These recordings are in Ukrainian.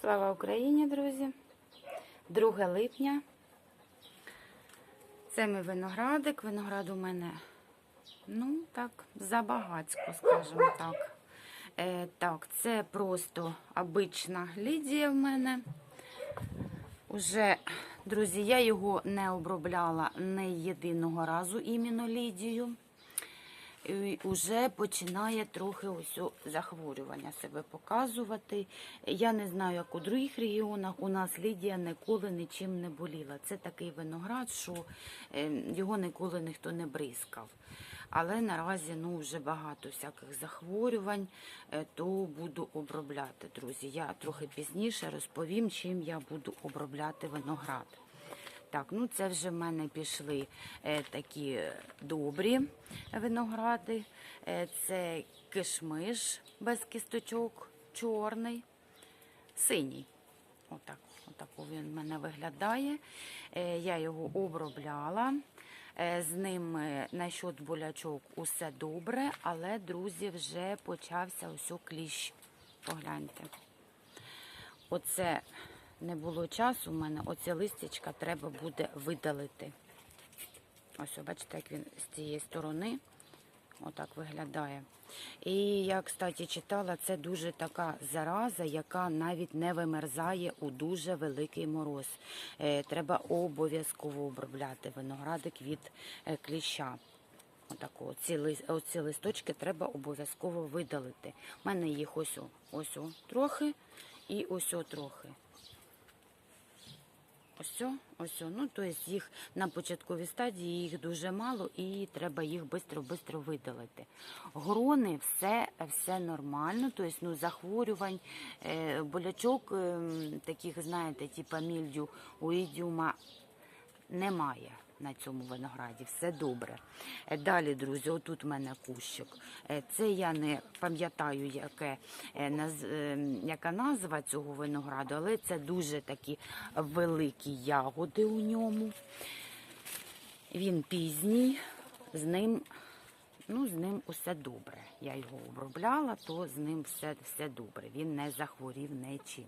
Слава Україні, друзі! 2 липня. Це мій виноградик. Виноград у мене, ну так, забагацько, скажімо так. Е, так, це просто обична лідія в мене. Уже, друзі, я його не обробляла не єдиного разу іменно лідію. Вже починає трохи ось захворювання себе показувати. Я не знаю, як у других регіонах. У нас Лідія ніколи нічим не боліла. Це такий виноград, що е, його ніколи ніхто не бризкав. Але наразі ну, вже багато всяких захворювань, е, то буду обробляти, друзі. Я трохи пізніше розповім, чим я буду обробляти виноград. Так, ну це вже в мене пішли е, такі добрі виногради. Е, це кишмиш без кісточок, чорний, синій. Отак, отако він в мене виглядає. Е, я його обробляла. З ним насчет болячок усе добре, але, друзі, вже почався ось кліщ. Погляньте. Оце не було часу у мене, оце листячка треба буде видалити. Ось, бачите, як він з цієї сторони отак виглядає. І я, кстати, читала, це дуже така зараза, яка навіть не вимерзає у дуже великий мороз. Е, треба обов'язково обробляти виноградик від е, кліща. Отако, оці, листочки треба обов'язково видалити. У мене їх ось, ось трохи і ось трохи. Ось, ось, ну, тобто їх на початковій стадії їх дуже мало і треба їх швидко-швидко видалити. Грони, все, все нормально, тобто, ну, захворювань, е, болячок е, таких, знаєте, типу мільдю, уїдіума немає на цьому винограді, все добре. Е, Далі, друзі, отут в мене кущик. Е, Це я не пам'ятаю, е, яка назва цього винограду, але це дуже такі великі ягоди у ньому. Він пізній, з ним, ну, з ним усе добре. Я його обробляла, то з ним все, все добре. Він не захворів нічим.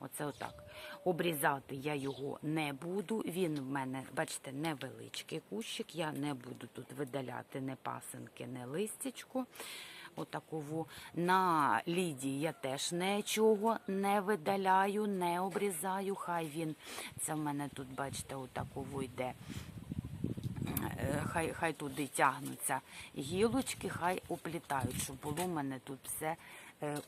Оце отак. Обрізати я його не буду. Він в мене, бачите, невеличкий кущик. Я не буду тут видаляти не пасинки, не листячко. Отакову. На лідії я теж нічого не видаляю, не обрізаю. Хай він, це в мене тут, бачите, отакову йде. Е, Хай, хай туди тягнуться гілочки, хай оплітають, щоб було в мене тут все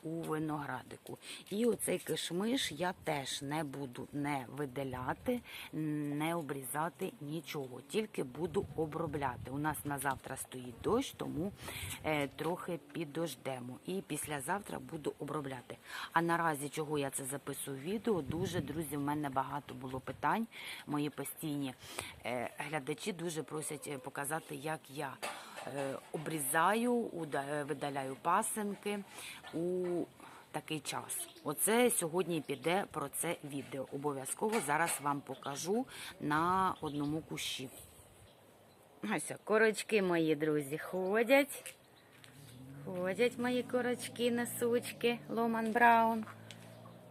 у виноградику. І оцей кишмиш я теж не буду не видаляти, не обрізати нічого, тільки буду обробляти. У нас на завтра стоїть дощ, тому е, трохи підождемо. І післязавтра буду обробляти. А наразі, чого я це записую відео, дуже, друзі, в мене багато було питань. Мої постійні е, глядачі дуже просять е, показати, як я е, обрізаю, е, видаляю пасинки у такий час. Оце сьогодні піде про це відео. Обов'язково зараз вам покажу на одному кущі. Ось, корочки мої друзі ходять. Ходять мої корочки, несучки, Ломан Браун,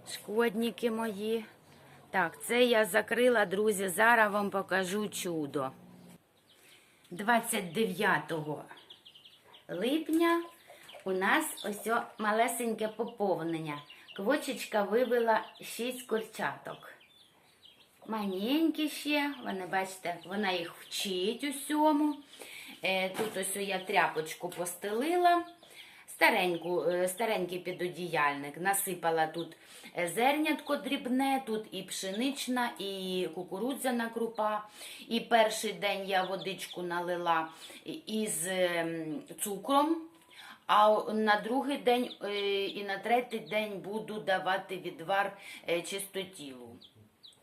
шкодники мої. Так, це я закрила, друзі. Зараз вам покажу чудо. 29 липня у нас ось малесеньке поповнення. Квочечка вивела 6 курчаток. Маленькі ще, вони бачите, вона їх вчить усьому. Е, Тут ось я тряпочку постелила. Стареньку, е, старенький підодіяльник. Насипала тут е, зернятко дрібне, тут і пшенична, і кукурудзяна крупа. І перший день я водичку налила із ем, цукром. А на другий день е, і на третій день буду давати відвар е, чистотілу.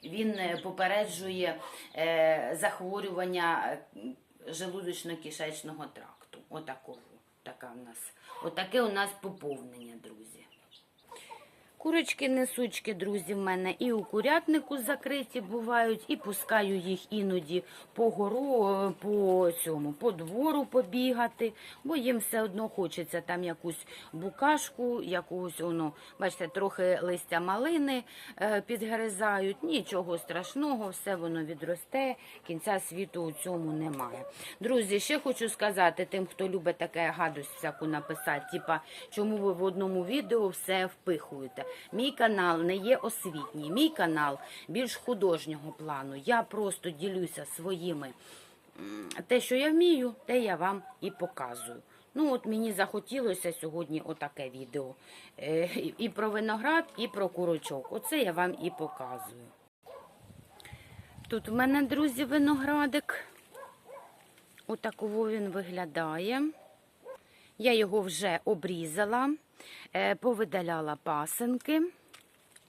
Він е, попереджує е, захворювання е, желудочно-кишечного тракту. Отакого. Така у нас. Отаке у нас поповнення, друзі. Курочки несучки, друзі, в мене і у курятнику закриті бувають, і пускаю їх іноді по гору, по цьому, по двору побігати, бо їм все одно хочеться там якусь букашку, якусь воно, бачите, трохи листя малини е, підгризають. Нічого страшного, все воно відросте. Кінця світу у цьому немає. Друзі, ще хочу сказати тим, хто любить таке гадость всяку написати, типа, чому ви в одному відео все впихуєте. Мій канал не є освітній, мій канал більш художнього плану. Я просто ділюся своїми те, що я вмію, те я вам і показую. Ну, от мені захотілося сьогодні отаке відео. Е, і- про виноград, і про курочок. Оце я вам і показую. Тут в мене, друзі, виноградик. Отаково він виглядає. Я його вже обрізала, е, повидаляла пасенки.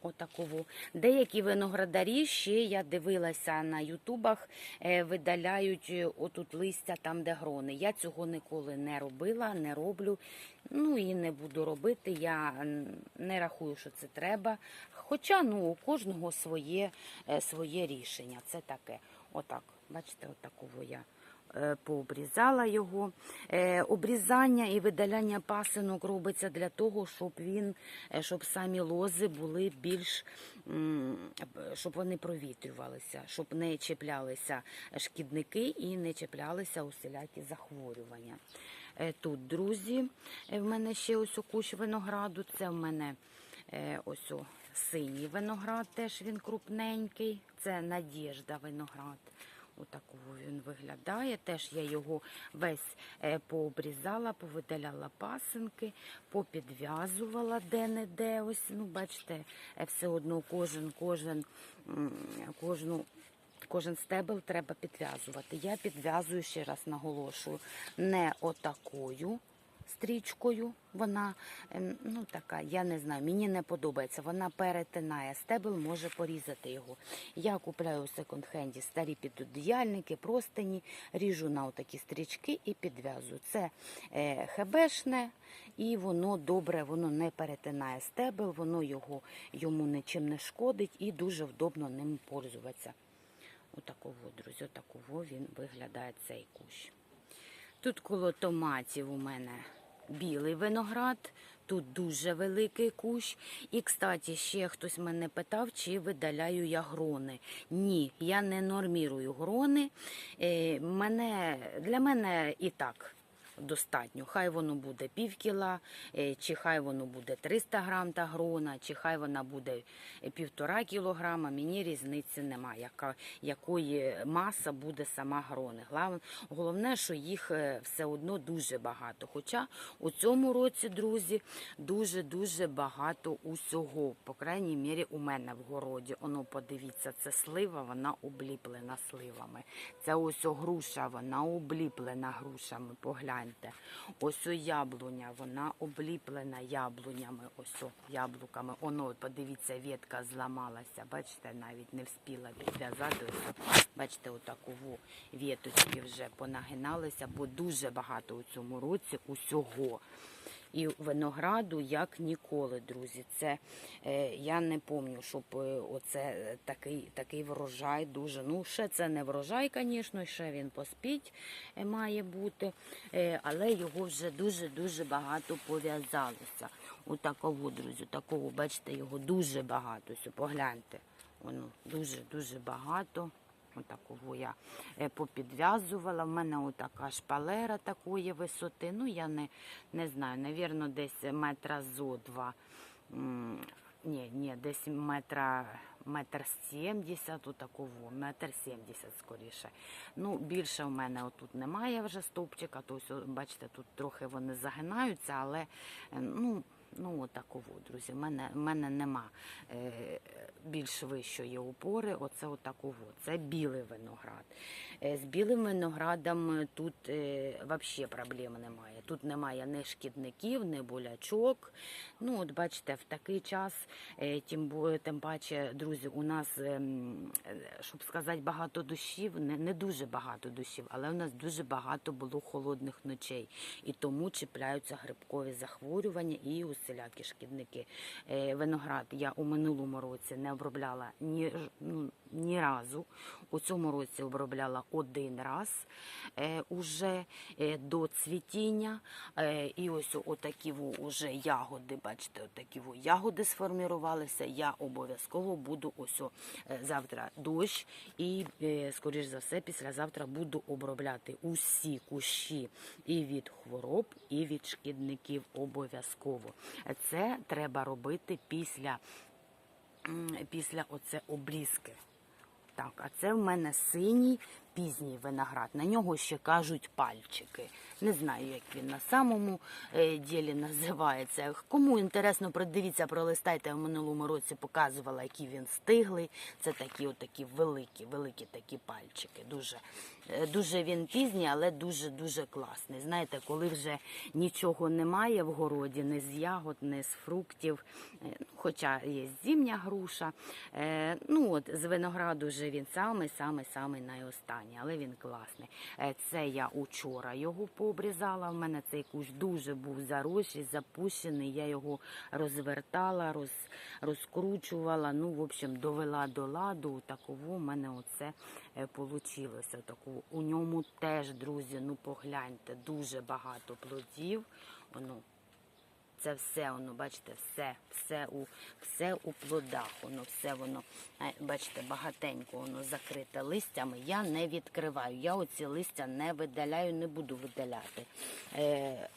Отаково. Деякі виноградарі ще я дивилася на ютубах, е, видаляють е, отут листя там, де грони. Я цього ніколи не робила, не роблю. Ну і не буду робити. Я не рахую, що це треба. Хоча ну, у кожного своє, своє рішення. Це таке. Отак. Бачите, отаково я е, пообрізала його. Е, Обрізання і видаляння пасинок робиться для того, щоб він, е, щоб самі лози були більш, щоб вони провітрювалися, щоб не чіплялися шкідники і не чіплялися усілякі захворювання. Тут, друзі, в мене ще ось кущ винограду. Це в мене ось синій виноград, теж він крупненький. Це Надіжда виноград. Отакого він виглядає. Теж я його весь е, пообрізала, повидаляла пасинки, попідв'язувала де-не-де. Ось, ну, бачите, е, все одно кожен, кожен, кожну. Кожен стебел треба підв'язувати. Я підв'язую, ще раз наголошую, не отакою стрічкою. Вона ем, ну така, я не знаю, мені не подобається. Вона перетинає стебел, може порізати його. Я купляю у секонд-хенді старі підодіяльники, простині, ріжу на отакі стрічки і підв'язую. Це е, хебешне, і воно добре, воно не перетинає стебел, воно його йому нічим не шкодить і дуже вдобно ним пользуватися. Отаково, друзі, отаково він виглядає цей кущ. Тут коло томатів у мене білий виноград, тут дуже великий кущ. І, кстати, ще хтось мене питав, чи видаляю я грони. Ні, я не нормірую грони. Е, мене, для мене і так достатньо. Хай воно буде пів кіла, е, чи хай воно буде 300 грам та грона, чи хай вона буде е, півтора кілограма. Мені різниці немає, яка, якої маса буде сама грони. Головне, що їх е, все одно дуже багато. Хоча у цьому році, друзі, дуже-дуже багато усього. По крайній мірі у мене в городі. Оно, подивіться, це слива, вона обліплена сливами. Це ось груша, вона обліплена грушами. Погляньте. Ось о яблуня, вона обліплена яблунями. Ось о яблуками. Оно, подивіться, ветка зламалася. Бачите, навіть не вспіла підв'язати. Бачите, отакову віточки вже понагиналися, бо дуже багато у цьому році усього. І винограду як ніколи, друзі. Це е, я не пам'ятаю, щоб е, оце е, такий, такий врожай дуже. Ну, ще це не врожай, звісно, ще він поспіть має бути, але його вже дуже-дуже багато пов'язалося. Отаково, друзі, такого, бачите, його дуже багато. Погляньте. Воно дуже-дуже багато. Отакову я е, попідв'язувала. В мене отака шпалера такої висоти. Ну, я не, не знаю, навірно, десь метра зо два. Ні, ні, десь метра, метр сімдесят, отаково, метр сімдесят скоріше. Ну, більше в мене отут немає вже стовпчика, то ось, бачите, тут трохи вони загинаються, але е, ну, ну отаково, друзі. В мене, в мене нема е, більш вищої опори. Оце отаково. Це білий виноград. Е, з білим виноградом тут е, взагалі проблем немає. Тут немає ні шкідників, ні болячок. Ну, от бачите, в такий час, е, тим, тим паче, друзі, у нас, ем, е, щоб сказати, багато дощів, не, не дуже багато дощів, але у нас дуже багато було холодних ночей. І тому чіпляються грибкові захворювання і усілякі шкідники. Е, Виноград я у минулому році не обробляла ні, ну, ні разу. У цьому році обробляла один раз е, уже е, до цвітіння. Е, і ось отакі во уже ягоди, бачите, отакі ягоди сформірувалися. Я обов'язково буду ось о, е, завтра дощ і, е, скоріш за все, післязавтра буду обробляти усі кущі і від хвороб, і від шкідників обов'язково. Це треба робити після, після оце обрізки. Так, а це в мене синій пізній виноград. На нього ще кажуть пальчики. Не знаю, як він на самому е, ділі називається. Кому інтересно, продивіться, пролистайте. В минулому році показувала, який він стиглий. Це такі отакі великі, великі такі пальчики. Дуже, е, дуже він пізній, але дуже дуже класний. Знаєте, коли вже нічого немає в городі, ні з ягод, ні з фруктів, е, ну, хоча є зімня груша. Ну от з винограду вже він самий, самий, самий але він класний. Е, це я учора його пообрізала. В мене цей кущ дуже був заросший, запущений. Я його розвертала, роз, розкручувала. Ну, в общем, довела до ладу. Такого в мене оце е, получилося. Таку у ньому теж, друзі, ну погляньте, дуже багато плодів. Воно це все воно, бачите, все, все у, все у плодах, воно все воно, е, бачите, багатенько воно закрите листями. Я не відкриваю. Я оці листя не видаляю, не буду видаляти. Е,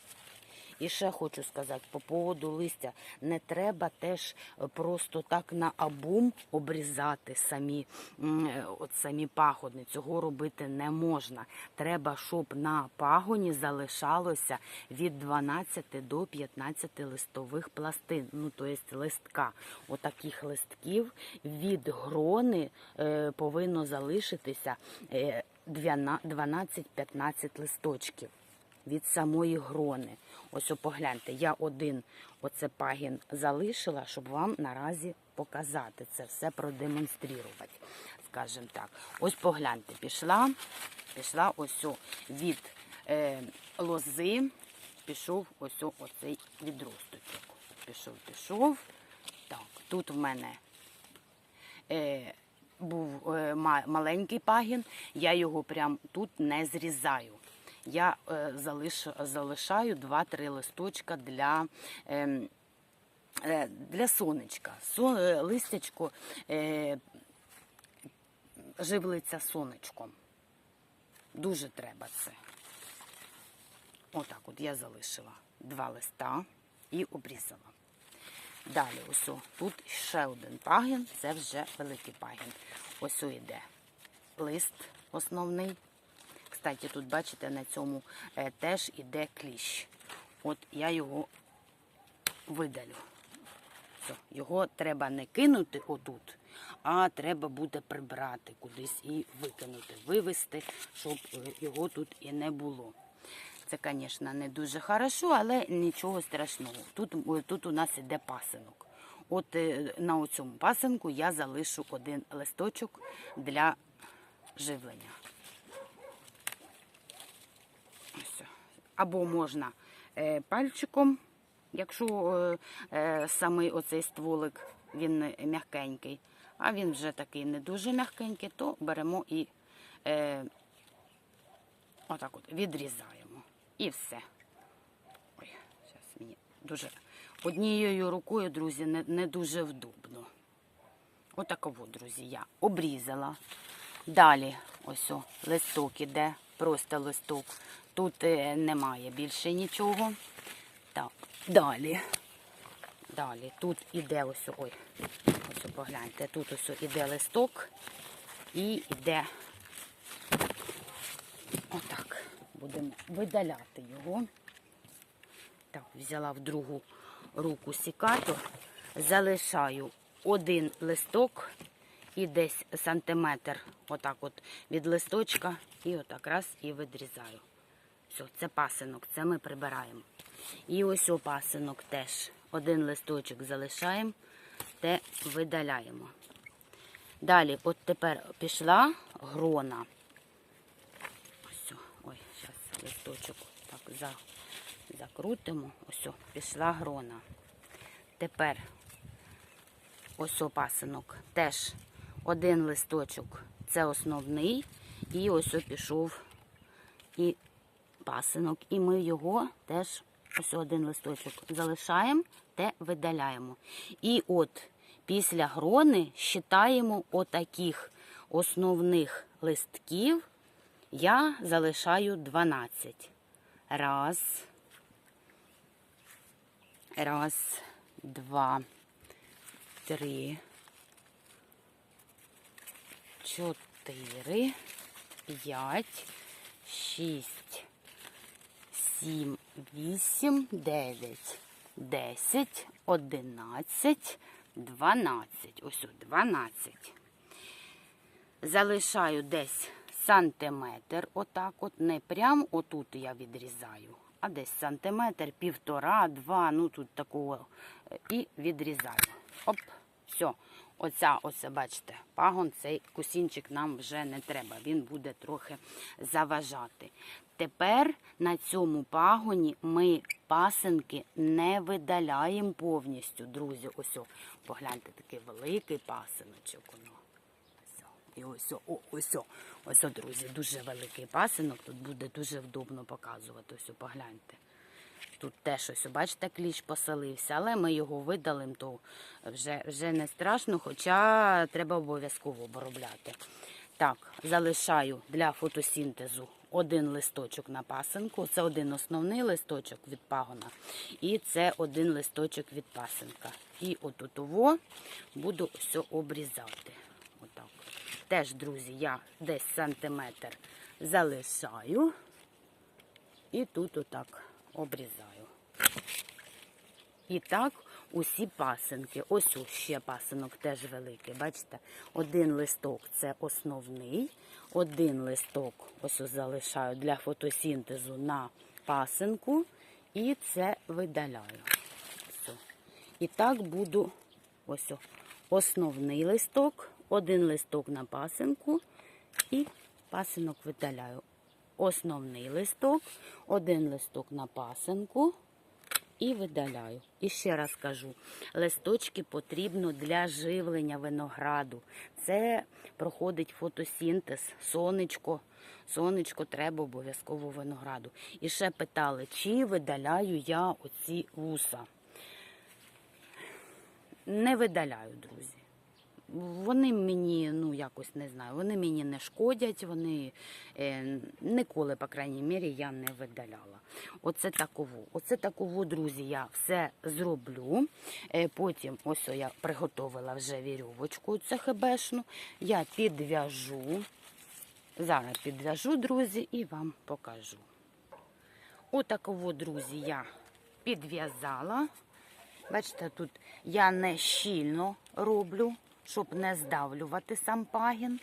і ще хочу сказати по поводу листя. Не треба теж е, просто так на абум обрізати самі, е, от самі пагони. Цього робити не можна. Треба, щоб на пагоні залишалося від 12 до 15 листових пластин, ну то є листка. Отаких листків від грони е, повинно залишитися е, 12-15 листочків від самої грони. Ось погляньте, я один оце пагін залишила, щоб вам наразі показати це все продемонструвати. Скажімо так. Ось погляньте, пішла, пішла ось від е, лози, пішов ось оцей відросточок. Пішов, пішов. Так, тут в мене е, був е, маленький пагін, я його прям тут не зрізаю. Я е, залиш, залишаю 2-3 листочка для, ем, е, для сонечка. Со, е, листячко живлиться сонечком. Дуже треба це. Отак от я залишила два листа і обрізала. Далі, ось тут ще один пагін, це вже великий пагін. Ось о йде лист основний. Кстати, тут, бачите, на цьому е, теж іде кліщ. От я його видалю. Все, його треба не кинути отут, а треба буде прибрати кудись і викинути, вивезти, щоб е, його тут і не було. Це, звісно, не дуже хорошо, але нічого страшного. Тут, е, тут у нас іде пасинок. От на цьому пасинку я залишу один листочок для живлення. Ось. Або можна е, пальчиком, якщо е, е, самий оцей стволик він м'якенький, а він вже такий не дуже м'якенький, то беремо і отак от відрізаємо. І все. Ой, зараз мені дуже однією рукою, друзі, не, не дуже вдобно. Отаково, друзі, я обрізала. Далі ось о, листок іде, просто листок. Тут е, немає більше нічого. Так, далі. Далі. Тут іде ось, ой, ось погляньте, тут ось іде листок і йде отак. Будемо видаляти його. Так, взяла в другу руку сікатор, залишаю один листок і десь сантиметр отак от від листочка і отак раз і відрізаю. Все, це пасинок, це ми прибираємо. І ось о пасинок теж. Один листочок залишаємо, те видаляємо. Далі, от тепер пішла грона. Ось, ой, зараз листочок так за, закрутимо. Ось, пішла грона. Тепер ось о пасинок. Теж один листочок. Це основний. І ось пішов і пасинок. І ми його теж ось один листочок залишаємо, те видаляємо. І от після грони щитаємо отаких основних листків. Я залишаю 12. Раз. Раз, два, три, чотири, п'ять, шість, сім, вісім, дев'ять, десять, одинадцять, дванадцять. Ось о, дванадцять. Залишаю десь сантиметр, отак от, не прям отут я відрізаю, а десь сантиметр, півтора, два, ну тут такого, е, і відрізаю. Оп, все. Оця, ось, бачите, пагон, цей кусінчик нам вже не треба, він буде трохи заважати. Тепер на цьому пагоні ми пасинки не видаляємо повністю, друзі. Ось, погляньте, такий великий пасиночок. Воно. І ось, о, ось, ось, друзі, дуже великий пасинок. Тут буде дуже вдобно показувати. Ось, погляньте. Тут теж ось, бачите, кліч поселився, але ми його видалимо, то вже, вже не страшно, хоча треба обов'язково обробляти. Так, залишаю для фотосінтезу один листочок на пасинку. Це один основний листочок від пагона. І це один листочок від пасинка. І отутово буду все обрізати. Отак. Теж, друзі, я десь сантиметр залишаю. І тут отак обрізаю. І так усі пасинки. Ось ще пасинок теж великий. Бачите? Один листок це основний, один листок ось залишаю для фотосінтезу на пасинку. І це видаляю. Все. І так буду ось основний листок, один листок на пасинку і пасинок видаляю. Основний листок, один листок на пасинку і видаляю. І ще раз кажу, листочки потрібно для живлення винограду. Це проходить фотосінтез, сонечко. Сонечко треба обов'язково винограду. І ще питали, чи видаляю я оці вуса. Не видаляю, друзі. Вони мені, ну якось не знаю, вони мені не шкодять, вони е, ніколи, по крайній мірі, я не видаляла. Оце такову. Оце такову, друзі, я все зроблю. Е, потім ось я приготувала вже вірьовочку, це хебешну. Я підв'яжу. Зараз підв'яжу, друзі, і вам покажу. Отакову, друзі, я підв'язала. Бачите, тут я не щільно роблю, щоб не здавлювати сам пагін.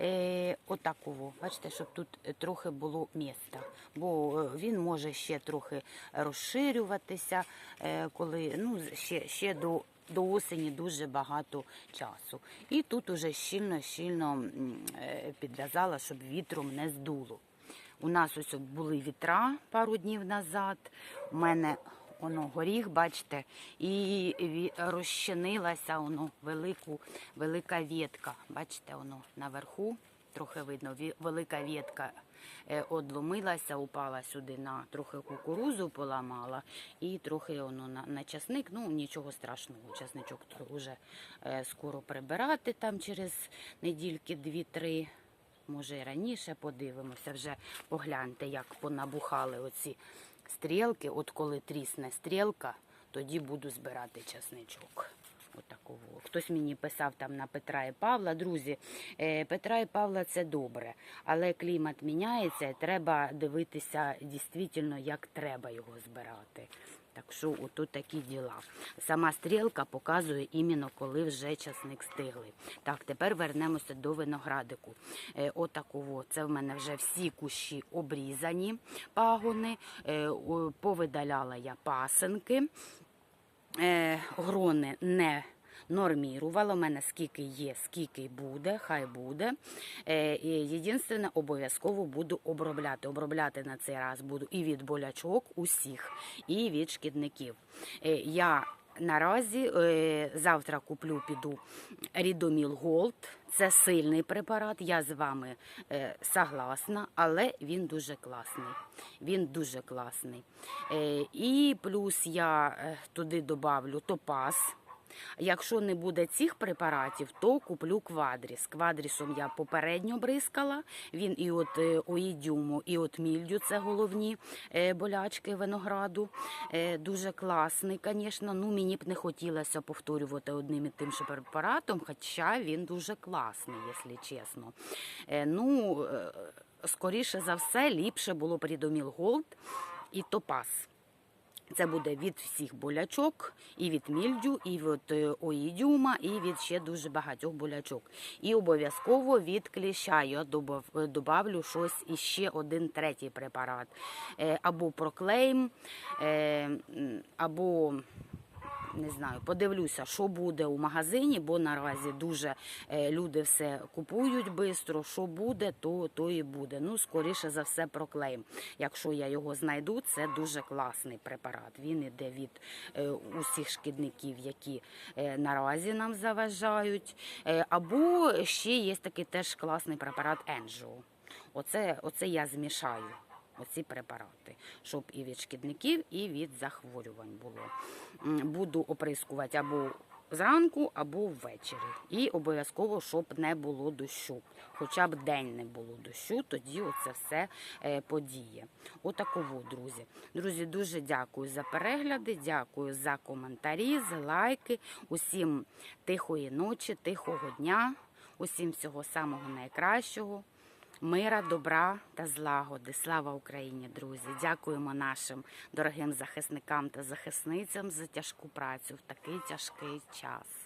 Е, отаково. Бачите, щоб тут трохи було міста. Бо е, він може ще трохи розширюватися, е, коли ну, ще, ще до. До осені дуже багато часу. І тут уже щільно-щільно е, підв'язала, щоб вітром не здуло. У нас ось були вітра пару днів назад. У мене воно горіх, бачите, і розчинилася воно велику, велика ветка. Бачите, воно наверху, трохи видно, велика ветка е, одломилася, упала сюди на трохи кукурузу поламала і трохи воно на, на часник. Ну нічого страшного, часничок вже е, скоро прибирати там через недільки дві-три. Може і раніше подивимося, вже погляньте, як понабухали оці стрілки. От коли трісне стрілка, тоді буду збирати часничок. Отаково. Хтось мені писав там на Петра і Павла. Друзі, е, Петра і Павла це добре, але клімат міняється, треба дивитися дійсно, як треба його збирати. Так що отут такі діла. Сама стрілка показує іменно, коли вже часник стиглий. Так, тепер вернемося до виноградику. Е, отакого. Це в мене вже всі кущі обрізані пагони. Е, повидаляла я пасенки. Е, грони не нормірувала. Мене скільки є, скільки буде, хай буде. Е, єдине, обов'язково буду обробляти. Обробляти на цей раз буду і від болячок усіх, і від шкідників. Е, я Наразі е, завтра куплю піду Рідоміл Голд. Це сильний препарат. Я з вами согласна, але він дуже класний. Він дуже класний. І плюс я туди добавлю топаз. Якщо не буде цих препаратів, то куплю квадріс. Квадрісом я попередньо бризкала. Він і от е, оїдюму, і от мільдю це головні е, болячки винограду. Е, Дуже класний, звісно. Ну мені б не хотілося повторювати одним і тим же препаратом, хоча він дуже класний, якщо чесно. Ну, скоріше за все, ліпше було б Рідоміл Голд і Топаз. Це буде від всіх болячок, і від мільдю, і від е, оїдіума, і від ще дуже багатьох болячок. І обов'язково від кліща я додавлю е, щось іще один третій препарат. Е, Або проклейм, або не знаю, подивлюся, що буде у магазині, бо наразі дуже е, люди все купують швидко. Що буде, то, то і буде. Ну, скоріше за все, проклейм. Якщо я його знайду, це дуже класний препарат. Він іде від е, усіх шкідників, які е, наразі нам заважають. Або ще є такий теж класний препарат Енджіо. Оце, оце я змішаю. Оці препарати, щоб і від шкідників, і від захворювань було. Буду оприскувати або зранку, або ввечері. І обов'язково, щоб не було дощу. Хоча б день не було дощу, тоді оце все е, подіє. Отаково, друзі. Друзі, дуже дякую за перегляди, дякую за коментарі, за лайки. Усім тихої ночі, тихого дня, усім всього самого найкращого. Мира, добра та злагоди. Слава Україні, друзі! Дякуємо нашим дорогим захисникам та захисницям за тяжку працю в такий тяжкий час.